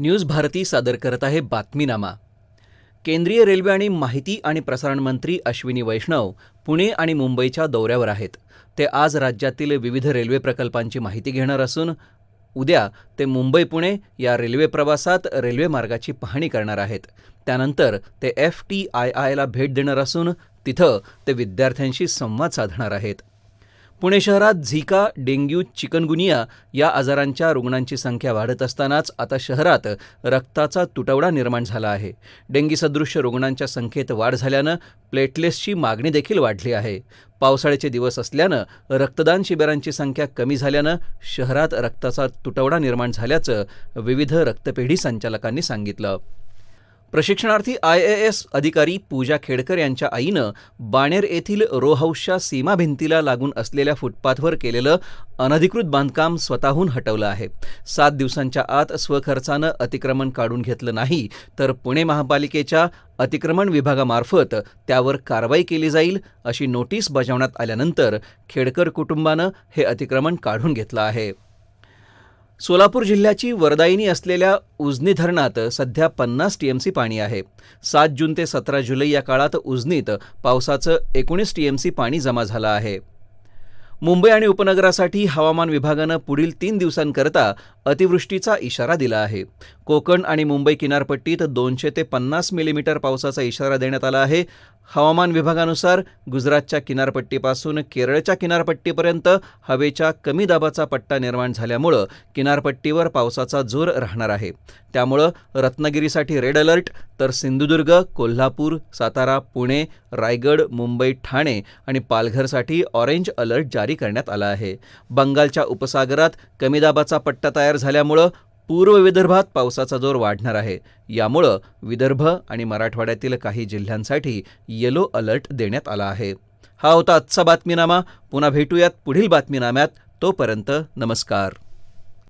News Bharti सादर करत आहे बातमीनामा. केंद्रीय रेल्वे आणि माहिती आणि प्रसारण मंत्री अश्विनी वैष्णव पुणे आणि मुंबईच्या दौऱ्यावर आहेत. ते आज राज्यातील विविध रेल्वे प्रकल्पांची माहिती घेणार असून उद्या ते मुंबई पुणे या रेल्वे प्रवासात रेल्वे मार्गाची पाहणी करणार आहेत. त्यानंतर ते एफ टी आय आयला भेट देणार असून तिथं ते विद्यार्थ्यांशी संवाद साधणार आहेत. पुणे शहरात झिका डेंग्यू चिकनगुनिया या आजारांच्या रुग्णांची संख्या वाढत असतानाच आता शहरात रक्ताचा तुटवडा निर्माण झाला आहे. डेंगीसदृश्य रुग्णांच्या संख्येत वाढ झाल्यानं प्लेटलेट्सची मागणी देखील वाढली आहे. पावसाळ्याचे दिवस असल्यानं रक्तदान शिबिरांची संख्या कमी झाल्यानं शहरात रक्ताचा तुटवडा निर्माण झाल्याचं विविध रक्तपेढी संचालकांनी सांगितलं. प्रशिक्षणार्थी आय ए एस अधिकारी पूजा खेडकर यांच्या आईनं बाणेर येथील रो हाऊसच्या सीमा भिंतीला लागून असलेल्या फुटपाथवर केलेलं अनधिकृत बांधकाम स्वतःहून हटवलं आहे. सात दिवसांच्या आत स्वखर्चानं अतिक्रमण काढून घेतलं नाही तर पुणे महापालिकेच्या अतिक्रमण विभागामार्फत त्यावर कारवाई केली जाईल अशी नोटीस बजावण्यात आल्यानंतर खेडकर कुटुंबानं हे अतिक्रमण काढून घेतलं आहे. सोलापूर जिल्ह्याची वरदायिनी असलेल्या उजनी धरणात सध्या पन्नास टीएमसी पाणी आहे. सात जून ते सतरा जुलै या काळात उजनीत पावसाचं एकोणीस टीएमसी पाणी जमा झालं आहे. मुंबई आणि उपनगरासाठी हवामान विभागानं पुढील तीन दिवसांकरता अतिवृष्टीचा इशारा दिला आहे. कोकण आणि मुंबई किनारपट्टीत दोनशे ते पन्नास मिलीमीटर पावसाचा इशारा देण्यात आला आहे. हवामान विभागानुसार गुजरातच्या किनारपट्टीपासून केरळच्या किनारपट्टीपर्यंत हवेच्या कमी दाबाचा पट्टा निर्माण झाल्यामुळं किनारपट्टीवर पावसाचा जोर राहणार आहे. त्यामुळं रत्नागिरीसाठी रेड अलर्ट तर सिंधुदुर्ग कोल्हापूर सातारा पुणे रायगड मुंबई ठाणे आणि पालघरसाठी ऑरेंज अलर्ट जारी करण्यात आला आहे. बंगालच्या उपसागरात कमी दाबाचा पट्टा तयार झाल्यामुळं पूर्व विदर्भात पावसाचा जोर वाढणार आहे. यामुळं विदर्भ आणि मराठवाड्यातील काही जिल्ह्यांसाठी येलो अलर्ट देण्यात आला आहे. हा होता आजचा बातमीनामा. पुन्हा भेटूयात पुढील बातमीनाम्यात. तोपर्यंत नमस्कार.